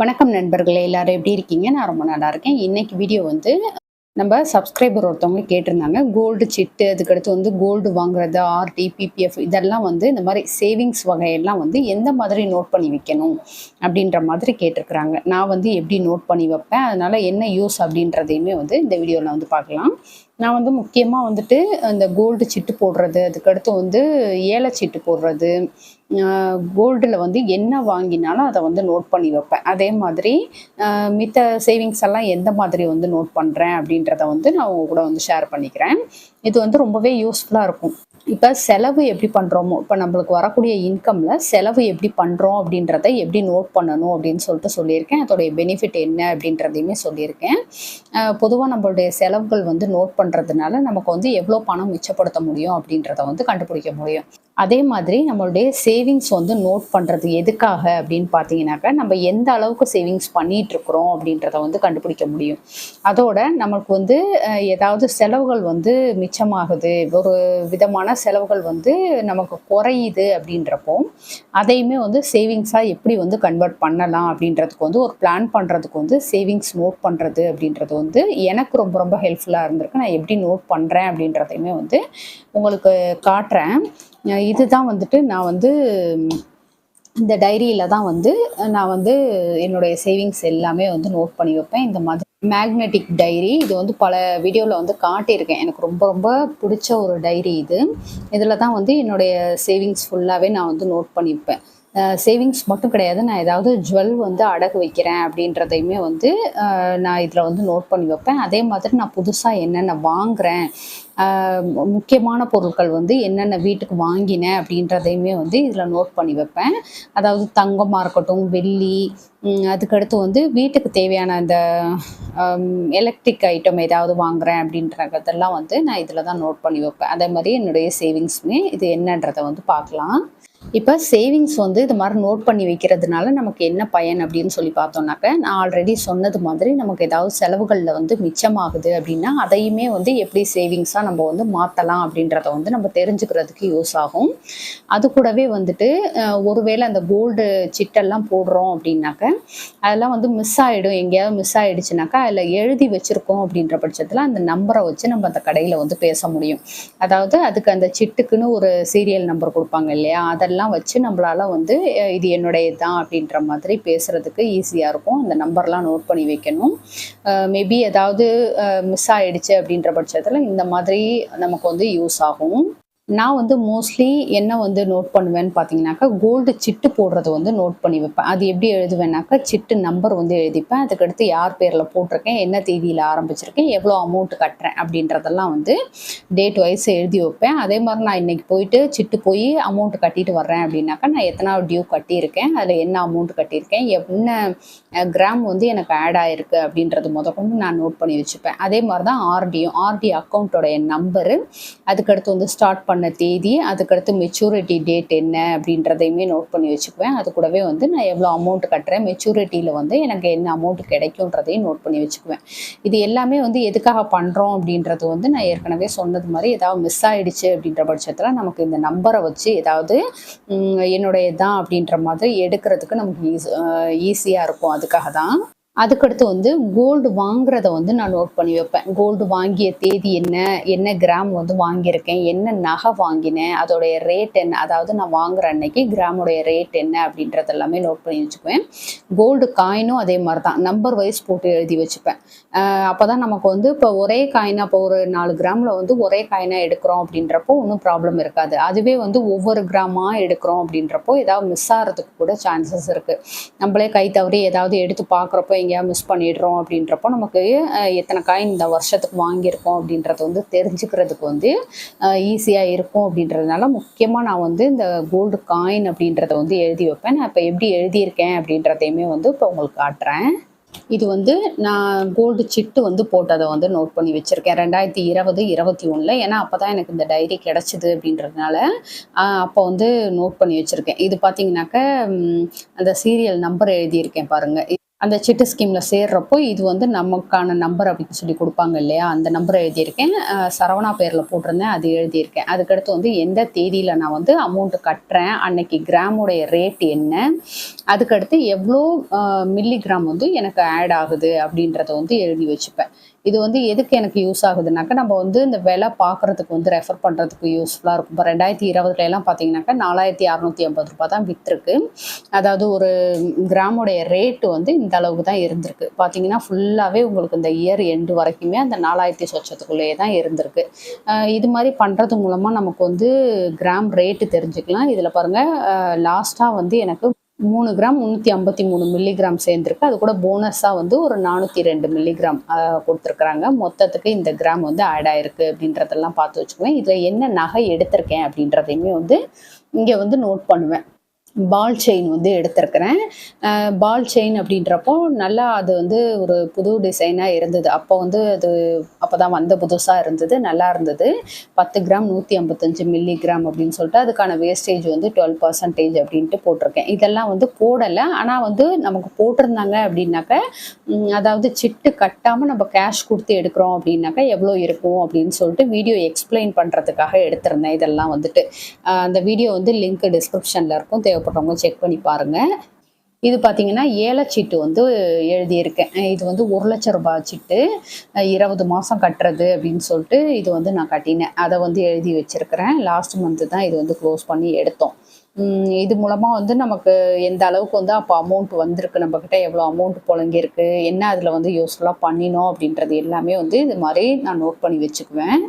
வணக்கம் நண்பர்களே எல்லாரும் எப்படி இருக்கீங்க? நான் ரொம்ப நல்லா இருக்கேன். இன்னைக்கு வீடியோ வந்து நம்ம சப்ஸ்கிரைபர் ஒருத்தவங்க கேட்டிருந்தாங்க. கோல்டு சிட்டு அதுக்கடுத்து வந்து கோல்டு வாங்குறது ஆர்டி பிபிஎஃப் இதெல்லாம் வந்து இந்த மாதிரி சேவிங்ஸ் வகையெல்லாம் வந்து எந்த மாதிரி நோட் பண்ணி வைக்கணும் அப்படின்ற மாதிரி கேட்டிருக்கிறாங்க. நான் வந்து எப்படி நோட் பண்ணி வைப்பேன்? அதனால என்ன யூஸ் அப்படின்றதையுமே வந்து இந்த வீடியோவில் வந்து பார்க்கலாம். நான் வந்து முக்கியமாக வந்துட்டு இந்த கோல்டு சிட்டு போடுறது அதுக்கடுத்து வந்து ஏல சீட்டு போடுறது கோல்டில் வந்து என்ன வாங்கினாலும் அதை வந்து நோட் பண்ணி வைப்பேன். அதே மாதிரி மித்த சேவிங்ஸ் எல்லாம் எந்த மாதிரி வந்து நோட் பண்ணுறேன் அப்படின்றத வந்து நான் உங்க கூட வந்து ஷேர் பண்ணிக்கிறேன். இது வந்து ரொம்பவே யூஸ்ஃபுல்லாக இருக்கும். இப்போ செலவு எப்படி பண்ணுறோமோ இப்போ நம்மளுக்கு வரக்கூடிய இன்கமில் செலவு எப்படி பண்ணுறோம் அப்படின்றத எப்படி நோட் பண்ணணும் அப்படின்னு சொல்லிட்டு சொல்லியிருக்கேன். அதோடைய பெனிஃபிட் என்ன அப்படின்றதையுமே சொல்லியிருக்கேன். பொதுவாக நம்மளுடைய செலவுகள் வந்து நோட் பண்ணுறதுனால நமக்கு வந்து எவ்வளோ பணம் மிச்சப்படுத்த முடியும் அப்படின்றத வந்து கண்டுபிடிக்க முடியும். அதே மாதிரி நம்மளுடைய சேவிங்ஸ் வந்து நோட் பண்ணுறது எதுக்காக அப்படின்னு பார்த்தீங்கன்னாக்கா நம்ம எந்த அளவுக்கு சேவிங்ஸ் பண்ணிகிட்ருக்குறோம் அப்படின்றத வந்து கண்டுபிடிக்க முடியும். அதோட நமக்கு வந்து ஏதாவது செலவுகள் வந்து மிச்சமாகுது. ஒரு விதமான செலவுகள் வந்து நமக்கு குறையுது அப்படின்றப்போ அதையுமே வந்து சேவிங்ஸாக எப்படி வந்து கன்வெர்ட் பண்ணலாம் அப்படின்றதுக்கு வந்து ஒரு பிளான் பண்ணுறதுக்கு வந்து சேவிங்ஸ் நோட் பண்ணுறது அப்படின்றது வந்து எனக்கு ரொம்ப ரொம்ப ஹெல்ப்ஃபுல்லாக இருந்திருக்கு. நான் எப்படி நோட் பண்ணுறேன் அப்படின்றதையுமே வந்து உங்களுக்கு காட்டுறேன். இதுதான் வந்துட்டு நான் வந்து இந்த டைரியில் தான் வந்து நான் வந்து என்னுடைய சேவிங்ஸ் எல்லாமே வந்து நோட் பண்ணி வைப்பேன். இந்த மாதிரி மேக்னெட்டிக் டைரி இது வந்து பல வீடியோவில் வந்து காட்டியிருக்கேன். எனக்கு ரொம்ப ரொம்ப பிடிச்ச ஒரு டைரி இது. இதில் தான் வந்து என்னுடைய சேவிங்ஸ் ஃபுல்லாகவே நான் வந்து நோட் பண்ணிப்பேன். சேவிங்ஸ் மட்டும் கிடையாது. நான் ஏதாவது ஜுவல் வந்து அடகு வைக்கிறேன் அப்படின்றதையுமே வந்து நான் இதில் வந்து நோட் பண்ணி வைப்பேன். அதே மாதிரி நான் புதுசாக என்னென்ன வாங்குகிறேன் முக்கியமான பொருட்கள் வந்து என்னென்ன வீட்டுக்கு வாங்கினேன் அப்படின்றதையுமே வந்து இதில் நோட் பண்ணி வைப்பேன். அதாவது தங்கமாக இருக்கட்டும் வெள்ளி அதுக்கடுத்து வந்து வீட்டுக்கு தேவையான அந்த எலக்ட்ரிக் ஐட்டம் ஏதாவது வாங்குகிறேன் அப்படின்றதெல்லாம் வந்து நான் இதில் தான் நோட் பண்ணி வைப்பேன். அதே மாதிரி என்னுடைய சேவிங்ஸுமே இது என்னன்றதை வந்து பார்க்கலாம். இப்போ சேவிங்ஸ் வந்து இது மாதிரி நோட் பண்ணி வைக்கிறதுனால நமக்கு என்ன பயன் அப்படின்னு சொல்லி பார்த்தோம்னாக்க நான் ஆல்ரெடி சொன்னது மாதிரி நமக்கு ஏதாவது செலவுகளில் வந்து மிச்சமாகுது அப்படின்னா அதையுமே வந்து எப்படி சேவிங்ஸாக நம்ம வந்து மாற்றலாம் அப்படின்றத வந்து நம்ம தெரிஞ்சுக்கிறதுக்கு யூஸ் ஆகும். அது கூடவே வந்துட்டு ஒருவேளை அந்த கோல்டு சிட்டெல்லாம் போடுறோம் அப்படின்னாக்க அதெல்லாம் வந்து மிஸ் ஆகிடும் எங்கேயாவது மிஸ் ஆகிடுச்சுனாக்கா அதில் எழுதி வச்சுருக்கோம் அப்படின்ற பட்சத்தில் அந்த நம்பரை வச்சு நம்ம அந்த கடையில் வந்து பேச முடியும். அதாவது அதுக்கு அந்த சிட்டுக்குன்னு ஒரு சீரியல் நம்பர் கொடுப்பாங்க இல்லையா? அதெல்லாம் வச்சு நம்மளால வந்து இது என்னுடையது தான் அப்படின்ற மாதிரி பேசுறதுக்கு ஈஸியாக இருக்கும். அந்த நம்பர்லாம் நோட் பண்ணி வைக்கணும். மேபி ஏதாவது மிஸ் ஆயிடுச்சு அப்படின்ற பட்சத்தில் இந்த மாதிரி நமக்கு வந்து யூஸ் ஆகும். நான் வந்து மோஸ்ட்லி என்ன வந்து நோட் பண்ணுவேன்னு பார்த்தீங்கன்னாக்கா கோல்டு சிட்டு போடுறது வந்து நோட் பண்ணி வைப்பேன். அது எப்படி எழுதுவேன்னாக்கா சிட்டு நம்பர் வந்து எழுதிப்பேன். அதுக்கடுத்து யார் பேரில் போட்டிருக்கேன் என்ன தேதியில் ஆரம்பிச்சிருக்கேன் எவ்வளோ அமௌண்ட் கட்டுறேன் அப்படின்றதெல்லாம் வந்து டேட் வைஸ் எழுதி வைப்பேன். அதே மாதிரி நான் இன்னைக்கு போயிட்டு சிட்டு போய் அமௌண்ட் கட்டிட்டு வர்றேன் அப்படின்னாக்கா நான் எத்தனாவது டியூ கட்டியிருக்கேன் அதில் என்ன அமௌண்ட் கட்டியிருக்கேன் என்ன கிராம் வந்து எனக்கு ஆட் ஆயிருக்கு அப்படின்றது முதற்கொண்டு நான் நோட் பண்ணி வச்சுப்பேன். அதே மாதிரி தான் ஆர்டியும் ஆர்டி அக்கௌண்ட்டோடைய நம்பரு அதுக்கடுத்து வந்து ஸ்டார்ட் பண்ண தேதி அதுக்கடுத்து மெச்சூரிட்டி டேட் என்ன அப்படின்றதையுமே நோட் பண்ணி வச்சுக்குவேன். அது கூடவே வந்து நான் எவ்வளோ அமௌண்ட் கட்டுறேன் மெச்சூரிட்டியில் வந்து எனக்கு என்ன அமௌண்ட் கிடைக்குன்றதையும் நோட் பண்ணி வச்சுக்குவேன். இது எல்லாமே வந்து எதுக்காக பண்ணுறோம் அப்படின்றது வந்து நான் ஏற்கனவே சொன்னது மாதிரி ஏதாவது மிஸ் ஆயிடுச்சு அப்படின்ற பட்சத்தில் நமக்கு இந்த நம்பரை வச்சு ஏதாவது என்னுடைய தான் அப்படின்ற மாதிரி எடுக்கிறதுக்கு நமக்கு ஈஸி ஈஸியாக இருக்கும். அதுக்காக தான் அதுக்கடுத்து வந்து கோல்டு வாங்குறத வந்து நான் நோட் பண்ணி வைப்பேன். கோல்டு வாங்கிய தேதி என்ன என்ன கிராம் வந்து வாங்கியிருக்கேன் என்ன நகை வாங்கினேன் அதோடைய ரேட் என்ன அதாவது நான் வாங்குற அன்னைக்கு கிராமுடைய ரேட் என்ன அப்படின்றது எல்லாமே நோட் பண்ணி வச்சுக்குவேன். கோல்டு காயினும் அதே மாதிரி தான் நம்பர் வைஸ் போட்டு எழுதி வச்சுப்பேன். அப்போ தான் நமக்கு வந்து இப்போ ஒரே காயினாக இப்போ ஒரு நாலு கிராமில் வந்து ஒரே காயினாக எடுக்கிறோம் அப்படின்றப்போ ஒன்றும் ப்ராப்ளம் இருக்காது. அதுவே வந்து ஒவ்வொரு கிராமாக எடுக்கிறோம் அப்படின்றப்போ ஏதாவது மிஸ் ஆகிறதுக்கு கூட சான்சஸ் இருக்குது நம்மளே கை தவறி ஏதாவது எடுத்து பார்க்குறப்போ எங்கேயா மிஸ் பண்ணிடுறோம் அப்படின்றப்போ நமக்கு எத்தனை காயின் இந்த வருஷத்துக்கு வாங்கியிருக்கோம் அப்படின்றத வந்து தெரிஞ்சுக்கிறதுக்கு வந்து ஈஸியாக இருக்கும் அப்படின்றதுனால முக்கியமாக நான் வந்து இந்த கோல்டு காயின் அப்படின்றத வந்து எழுதி வைப்பேன். நான் இப்போ எப்படி எழுதியிருக்கேன் அப்படின்றதையுமே வந்து இப்போ உங்களுக்கு காட்டுறேன். இது வந்து நான் கோல்டு சிட்டு வந்து போட்டதை வந்து நோட் பண்ணி வச்சுருக்கேன். ரெண்டாயிரத்தி இருபது இருபத்தி ஒன்றில் ஏன்னா அப்போ தான் எனக்கு இந்த டைரி கிடச்சிது அப்படின்றதுனால அப்போ வந்து நோட் பண்ணி வச்சுருக்கேன். இது பார்த்தீங்கன்னாக்க அந்த சீரியல் நம்பர் எழுதியிருக்கேன் பாருங்கள் அந்த சிட்டு ஸ்கீமில் சேர்றப்போ இது வந்து நமக்கான நம்பர் அப்படின்னு சொல்லி கொடுப்பாங்க இல்லையா? அந்த நம்பரை எழுதியிருக்கேன். சரவணா பேரில் போட்டிருந்தேன். அது எழுதியிருக்கேன். அதுக்கடுத்து வந்து எந்த தேதியில் நான் வந்து அமௌண்ட்டு கட்டுறேன்? அன்னைக்கு கிராமுடைய ரேட் என்ன? அதுக்கடுத்து எவ்வளோ மில்லிகிராம் வந்து எனக்கு ஆட் ஆகுது அப்படின்றத வந்து எழுதி வச்சுப்பேன். இது வந்து எதுக்கு எனக்கு யூஸ் ஆகுதுனாக்கா நம்ம வந்து இந்த விலை பார்க்குறதுக்கு வந்து ரெஃபர் பண்ணுறதுக்கு யூஸ்ஃபுல்லாக இருக்கும். இப்போ ரெண்டாயிரத்தி இருபதுல எல்லாம் பார்த்தீங்கன்னாக்கா நாலாயிரத்தி அறநூற்றி ஐம்பது ரூபாய் தான் விற்றுருக்கு அதாவது ஒரு கிராமுடைய ரேட்டு வந்து இந்த அளவுக்கு தான் இருந்திருக்கு. பார்த்தீங்கன்னா ஃபுல்லாகவே உங்களுக்கு இந்த இயர் எண்டு வரைக்குமே அந்த நாலாயிரத்தி சொச்சத்துக்குள்ளேயே தான் இருந்திருக்கு. இது மாதிரி பண்ணுறது மூலமாக நமக்கு வந்து கிராம் ரேட்டு தெரிஞ்சுக்கலாம். இதில் பாருங்கள் லாஸ்ட்டாக வந்து எனக்கு மூணு கிராம் முந்நூற்றி ஐம்பத்தி மூணு மில்லிகிராம் சேர்ந்துருக்கு. அது கூட போனஸாக வந்து ஒரு நானூற்றி ரெண்டு மில்லிகிராம் கொடுத்துருக்குறாங்க. மொத்தத்துக்கு இந்த கிராம் வந்து ஆட் ஆயிருக்கு அப்படின்றதெல்லாம் பார்த்து வச்சுக்குவேன். இதில் என்ன நகை எடுத்திருக்கேன் அப்படின்றதையுமே வந்து இங்கே வந்து நோட் பண்ணுவேன். பால் செயின் வந்து எடுத்திருக்கிறேன். பால் செயின் அப்படின்றப்போ நல்லா அது வந்து ஒரு புது டிசைனாக இருந்தது. அப்போ வந்து அது அப்போ தான் வந்த புதுசாக இருந்தது நல்லா இருந்தது. பத்து கிராம் நூற்றி ஐம்பத்தஞ்சு மில்லி கிராம் அப்படின்னு சொல்லிட்டு அதுக்கான வேஸ்டேஜ் வந்து டுவெல் பர்சன்டேஜ் அப்படின்ட்டு போட்டிருக்கேன். இதெல்லாம் வந்து போடலை. ஆனால் வந்து நமக்கு போட்டிருந்தாங்க அப்படின்னாக்க அதாவது சிட்டு கட்டாமல் நம்ம கேஷ் கொடுத்து எடுக்கிறோம் அப்படின்னாக்கா எவ்வளோ இருக்கும் அப்படின்னு சொல்லிட்டு வீடியோ எக்ஸ்பிளைன் பண்ணுறதுக்காக எடுத்திருந்தேன். இதெல்லாம் வந்துட்டு. அந்த வீடியோ வந்து லிங்க் டிஸ்கிரிப்ஷனில் இருக்கும். தேவைப்படுறவங்க செக் பண்ணி பாருங்கள் இது பார்த்தீங்கன்னா ஏலச்சீட்டு வந்து எழுதியிருக்கேன். இது வந்து ஒரு லட்ச ரூபாய் சீட்டு. இருபது மாதம் கட்டுறது அப்படின்னு சொல்லிட்டு இது வந்து நான் கட்டினேன். அதை வந்து எழுதி வச்சுருக்கிறேன். லாஸ்ட் மந்த்து தான் இது வந்து க்ளோஸ் பண்ணி எடுத்தோம். இது மூலமாக வந்து நமக்கு எந்த அளவுக்கு வந்து அப்போ அமௌண்ட் வந்திருக்கு? நம்மக்கிட்ட எவ்வளோ அமௌண்ட் புழங்கியிருக்கு? என்ன அதில் வந்து யூஸ்ஃபுல்லாக பண்ணினோம் அப்படின்றது எல்லாமே வந்து இது மாதிரி நான் நோட் பண்ணி வச்சுக்குவேன்.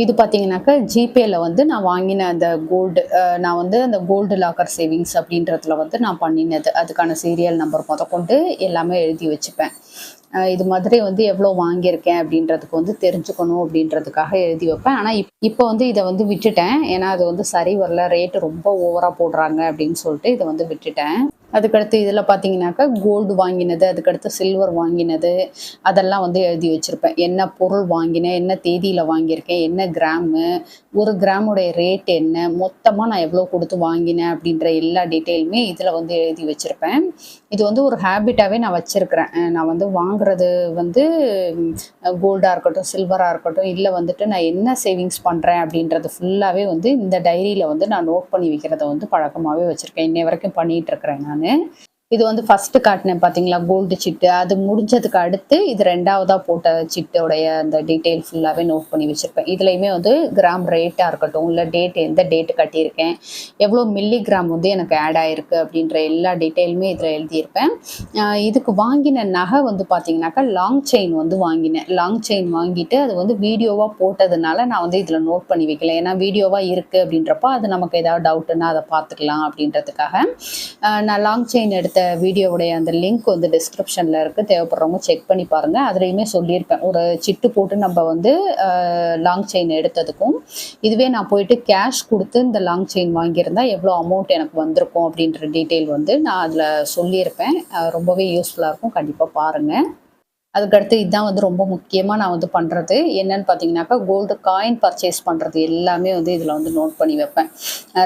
இது பார்த்தீங்கன்னாக்கா ஜிபேல வந்து நான் வாங்கின அந்த கோல்டு நான் வந்து அந்த கோல்டு லாக்கர் சேவிங்ஸ் அப்படின்றதுல வந்து நான் பண்ணினது. அதுக்கான சீரியல் நம்பர் முதற்கொண்டு எல்லாமே எழுதி வச்சுப்பேன். இது மாதிரி வந்து எவ்வளோ வாங்கியிருக்கேன் அப்படின்றதுக்கு வந்து தெரிஞ்சுக்கணும் அப்படின்றதுக்காக எழுதி வைப்பேன். ஆனால் இப் இப்போ வந்து இதை வந்து விட்டுட்டேன். ஏன்னா அது வந்து சரி வரல ரேட்டு ரொம்ப ஓவராக போடுறாங்க அப்படின்னு சொல்லிட்டு இதை வந்து விட்டுட்டேன். அதுக்கடுத்து இதில் பார்த்தீங்கன்னாக்கா கோல்டு வாங்கினது அதுக்கடுத்து சில்வர் வாங்கினது அதெல்லாம் வந்து எழுதி வச்சுருப்பேன். என்ன பொருள் வாங்கினேன் என்ன தேதியில் வாங்கியிருக்கேன் என்ன கிராமு ஒரு கிராமுடைய ரேட் என்ன மொத்தமாக நான் எவ்வளோ கொடுத்து வாங்கினேன் அப்படின்ற எல்லா டீட்டெயிலுமே இதில் வந்து எழுதி வச்சுருப்பேன். இது வந்து ஒரு ஹேபிட்டாகவே நான் வச்சுருக்கிறேன். நான் வந்து வாங்குறது வந்து கோல்டாக இருக்கட்டும் சில்வராக இருக்கட்டும் இல்லை வந்துட்டு நான் என்ன சேவிங்ஸ் பண்ணுறேன் அப்படின்றது ஃபுல்லாகவே வந்து இந்த டைரியில் வந்து நான் நோட் பண்ணி வைக்கிறத வந்து பழக்கமாகவே வச்சுருக்கேன். இன்னை வரைக்கும் பண்ணிகிட்டு இருக்கிறேன் நான். tane. இது வந்து ஃபர்ஸ்ட் காட்டினேன் பார்த்தீங்களா கோல்டு சிட்டு. அது முடிஞ்சதுக்கு அடுத்து இது ரெண்டாவதாக போட்ட சிட்டோடைய அந்த டீட்டெயில் ஃபுல்லாகவே நோட் பண்ணி வச்சுருப்பேன். இதுலையுமே வந்து கிராம் ரேட்டாக இருக்கட்டும் இல்லை டேட் எந்த டேட்டு கட்டியிருக்கேன் எவ்வளோ மில்லி கிராம் வந்து எனக்கு ஆட் ஆயிருக்கு அப்படின்ற எல்லா டீட்டெயிலுமே இதில் எழுதியிருப்பேன். இதுக்கு வாங்கின நகை வந்து பார்த்தீங்கன்னாக்கா லாங் செயின் வந்து வாங்கினேன். லாங் செயின் வாங்கிட்டு அது வந்து வீடியோவாக போட்டதுனால நான் வந்து இதில் நோட் பண்ணி வைக்கல. ஏன்னா வீடியோவாக இருக்குது அப்படின்றப்போ அது நமக்கு ஏதாவது டவுட்டுன்னா அதை பார்த்துக்கலாம் அப்படின்றதுக்காக. நான் லாங் செயின் எடுத்த வீடியோவுடைய அந்த லிங்க் வந்து டிஸ்கிரிப்ஷனில் இருக்குது தேவைப்படுறவங்க செக் பண்ணி பாருங்கள் அதுலேயுமே சொல்லியிருப்பேன். ஒரு சிட்டு போட்டு நம்ம வந்து லாங் செயின் எடுத்ததுக்கும். இதுவே நான் போயிட்டு கேஷ் கொடுத்து இந்த லாங் செயின் வாங்கியிருந்தா எவ்வளோ அமௌண்ட் எனக்கு வந்திருக்கும் அப்படின்ற டீட்டெயில் வந்து நான் அதில் சொல்லியிருப்பேன். ரொம்பவே யூஸ்ஃபுல்லாக இருக்கும். கண்டிப்பாக பாருங்கள் அதுக்கடுத்து இதுதான் வந்து ரொம்ப முக்கியமாக நான் வந்து பண்ணுறது என்னன்னு பார்த்தீங்கன்னாக்கா கோல்டு காயின் பர்ச்சேஸ் பண்ணுறது எல்லாமே வந்து இதில் வந்து நோட் பண்ணி வைப்பேன்.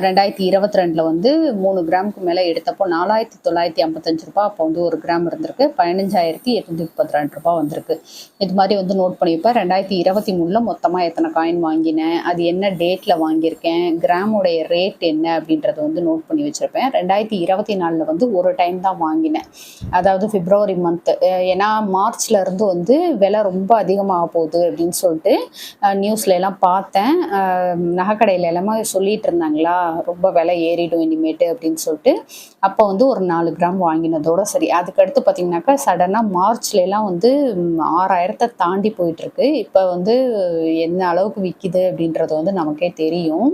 ரெண்டாயிரத்தி இருபத்தி ரெண்டில் வந்து மூணு கிராமுக்கு மேலே எடுத்தப்போ நாலாயிரத்தி தொள்ளாயிரத்தி ஐம்பத்தஞ்சு ரூபாய் அப்போ வந்து ஒரு கிராம் இருந்திருக்கு. பதினஞ்சாயிரத்தி எட்நூற்றி முப்பத்தி ரெண்டு ரூபா வந்திருக்கு. இது மாதிரி வந்து நோட் பண்ணி வைப்பேன். ரெண்டாயிரத்தி இருபத்தி மூணில் மொத்தமாக எத்தனை காயின் வாங்கினேன் அது என்ன டேட்டில் வாங்கியிருக்கேன் கிராமுடைய ரேட் என்ன அப்படின்றத வந்து நோட் பண்ணி வச்சுருப்பேன். ரெண்டாயிரத்தி இருபத்தி நாலில் வந்து ஒரு டைம் தான் வாங்கினேன். அதாவது பிப்ரவரி மந்த்து ஏன்னா இருந்து வந்து விலை ரொம்ப அதிகமாக போகுது அப்படின்னு சொல்லிட்டு நியூஸ்ல எல்லாம் பார்த்தேன். அஹ் நகைக்கடையில எல்லாமே சொல்லிட்டு இருந்தாங்களா ரொம்ப விலை ஏறிடும் இனிமேட்டு அப்படின்னு சொல்லிட்டு. அப்போ வந்து ஒரு நாலு கிராம் வாங்கினதோட சரி. அதுக்கடுத்து பார்த்தீங்கன்னாக்கா சடனாக மார்ச்ல எல்லாம் வந்து ஆறாயிரத்தை தாண்டி போயிட்டு இருக்கு இப்போ வந்து என்ன அளவுக்கு விற்கிது அப்படின்றது வந்து நமக்கே தெரியும்.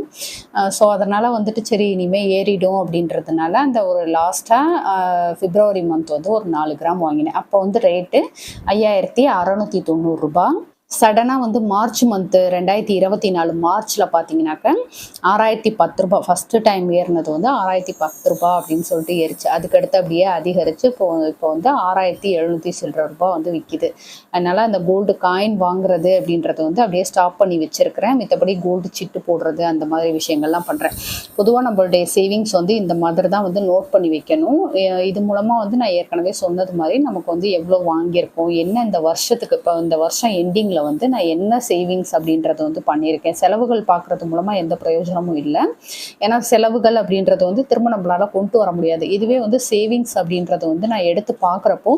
ஸோ அதனால் வந்துட்டு சரி இனிமேல் ஏறிடும் அப்படின்றதுனால அந்த ஒரு லாஸ்ட்டாக பிப்ரவரி மந்த் வந்து ஒரு நாலு கிராம் வாங்கினேன். அப்போ வந்து ரேட்டு ஐயாயிரத்தி அறநூற்றி தொண்ணூறுரூபா சடனாக வந்து மார்ச் மந்த்து ரெண்டாயிரத்தி இருபத்தி நாலு மார்ச்சில் பார்த்தீங்கன்னாக்க ஆறாயிரத்தி பத்து ரூபா ஃபஸ்ட்டு டைம் ஏறினது வந்து ஆறாயிரத்தி பத்து ரூபா அப்படின்னு சொல்லிட்டு ஏறிச்சு. அதுக்கடுத்து அப்படியே அதிகரித்து இப்போ இப்போ வந்து ஆறாயிரத்தி எழுநூற்றி சில்லற ரூபாய் வந்து விற்கிது அதனால் அந்த கோல்டு காயின் வாங்குறது அப்படின்றது வந்து அப்படியே ஸ்டாப் பண்ணி வச்சுருக்கிறேன். மித்தபடி கோல்டு சிட்டு போடுறது அந்த மாதிரி விஷயங்கள்லாம் பண்ணுறேன் பொதுவாக நம்மளுடைய சேவிங்ஸ் வந்து இந்த மாதிரி தான் வந்து நோட் பண்ணி வைக்கணும். இது மூலமாக வந்து நான் ஏற்கனவே சொன்னது மாதிரி நமக்கு வந்து எவ்வளோ வாங்கியிருக்கோம் என்ன இந்த வருஷத்துக்கு இப்போ இந்த வருஷம் எண்டிங்கில் வந்து நான் என்ன சேவிங்ஸ் அப்படின்றத வந்து பண்ணியிருக்கேன். செலவுகள் பார்க்குறது மூலமாக எந்த பிரயோஜனமும் இல்லை. ஏன்னா செலவுகள் அப்படின்றது வந்து திரும்ப நம்மளால் கொண்டு வர முடியாது. இதுவே வந்து சேவிங்ஸ் அப்படின்றத வந்து நான் எடுத்து பார்க்குறப்போ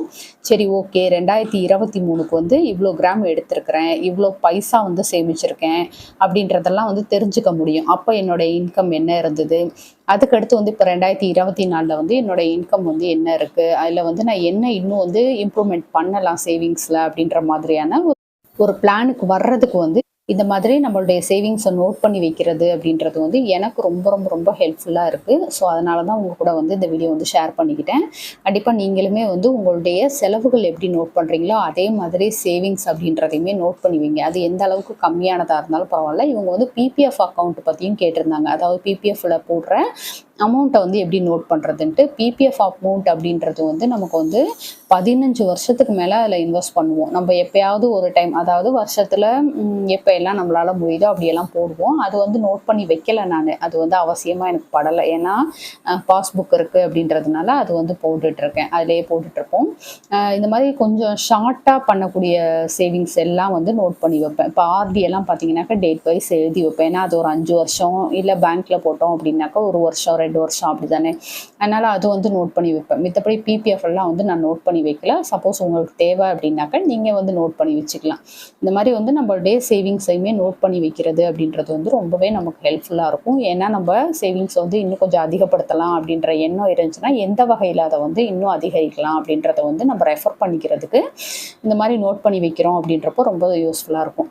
சரி ஓகே ரெண்டாயிரத்தி இருபத்தி மூணுக்கு வந்து இவ்வளோ கிராம் எடுத்திருக்கிறேன். இவ்வளோ பைசா வந்து சேமிச்சிருக்கேன் அப்படின்றதெல்லாம் வந்து தெரிஞ்சுக்க முடியும். அப்போ என்னோட இன்கம் என்ன இருந்தது? அதுக்கடுத்து வந்து இப்போ ரெண்டாயிரத்தி இருபத்தி நாலில் வந்து என்னோட இன்கம் வந்து என்ன இருக்குது அதில் வந்து நான் என்ன இன்னும் வந்து இம்ப்ரூவ்மெண்ட் பண்ணலாம் சேவிங்ஸில் அப்படின்ற மாதிரியான ஒரு- பிளானுக்கு வர்றதுக்கு வந்து இந்த மாதிரி நம்மளுடைய சேவிங்ஸை நோட் பண்ணி வைக்கிறது அப்படின்றது வந்து எனக்கு ரொம்ப ரொம்ப ரொம்ப ஹெல்ப்ஃபுல்லாக இருக்குது ஸோ அதனால தான் உங்கள் கூட வந்து இந்த வீடியோ வந்து ஷேர் பண்ணிக்கிட்டேன். கண்டிப்பாக நீங்களுமே வந்து உங்களுடைய செலவுகள் எப்படி நோட் பண்ணுறீங்களோ அதே மாதிரி சேவிங்ஸ் அப்படின்றதையுமே நோட் பண்ணி வைங்க. அது எந்த அளவுக்கு கம்மியானதாக இருந்தாலும் பரவாயில்ல. இவங்க வந்து பிபிஎஃப் அக்கௌண்ட் பற்றியும் கேட்டிருந்தாங்க. அதாவது பிபிஎஃப்ல போடுற அமௌண்ட்டை வந்து எப்படி நோட் பண்ணுறதுன்ட்டு பிபிஎஃப் அமௌண்ட் அப்படின்றது வந்து நமக்கு வந்து பதினஞ்சு வருஷத்துக்கு மேலே அதில் இன்வெஸ்ட் பண்ணுவோம். நம்ம எப்பயாவது ஒரு டைம் அதாவது வருஷத்தில் எப்போ எல்லாம் நம்மளால் முடியுதோ அப்படியெல்லாம் போடுவோம். அது வந்து நோட் பண்ணி வைக்கல நான். அது வந்து அவசியமாக எனக்கு படலை. ஏன்னா பாஸ்புக் இருக்குது அப்படின்றதுனால அது வந்து போட்டுட்ருக்கேன். அதிலேயே போட்டுட்ருப்போம். இந்த மாதிரி கொஞ்சம் ஷார்ட்டாக பண்ணக்கூடிய சேவிங்ஸ் எல்லாம் வந்து நோட் பண்ணி வைப்பேன். இப்போ ஆர்டி எல்லாம் பார்த்தீங்கன்னாக்கா டேட் வைஸ் எழுதி வைப்பேன். ஏன்னா அது ஒரு அஞ்சு வருஷம் இல்லை பேங்க்கில் போட்டோம் அப்படின்னாக்கா ஒரு வருஷம் ரெண்டு வருஷம் அப்படி தானே அதனால் அது வந்து நோட் பண்ணி வைப்பேன். மித்தபடி பிபிஎஃப் எல்லாம் வந்து நான் நோட் பண்ணி வைக்கல. சப்போஸ் உங்களுக்கு தேவை அப்படின்னாக்கா நீங்கள் வந்து நோட் பண்ணி வச்சுக்கலாம். இந்த மாதிரி வந்து நம்மளுடைய சேவிங்ஸையுமே நோட் பண்ணி வைக்கிறது அப்படின்றது வந்து ரொம்பவே நமக்கு ஹெல்ப்ஃபுல்லாக இருக்கும். ஏன்னா நம்ம சேவிங்ஸ் வந்து இன்னும் கொஞ்சம் அதிகப்படுத்தலாம் அப்படின்ற எண்ணம் இருந்துச்சுன்னா எந்த வகையில் அதை வந்து இன்னும் அதிகரிக்கலாம் அப்படின்றத வந்து நம்ம ரெஃபர் பண்ணிக்கிறதுக்கு இந்த மாதிரி நோட் பண்ணி வைக்கிறோம் அப்படின்றப்போ ரொம்ப யூஸ்ஃபுல்லாக இருக்கும்.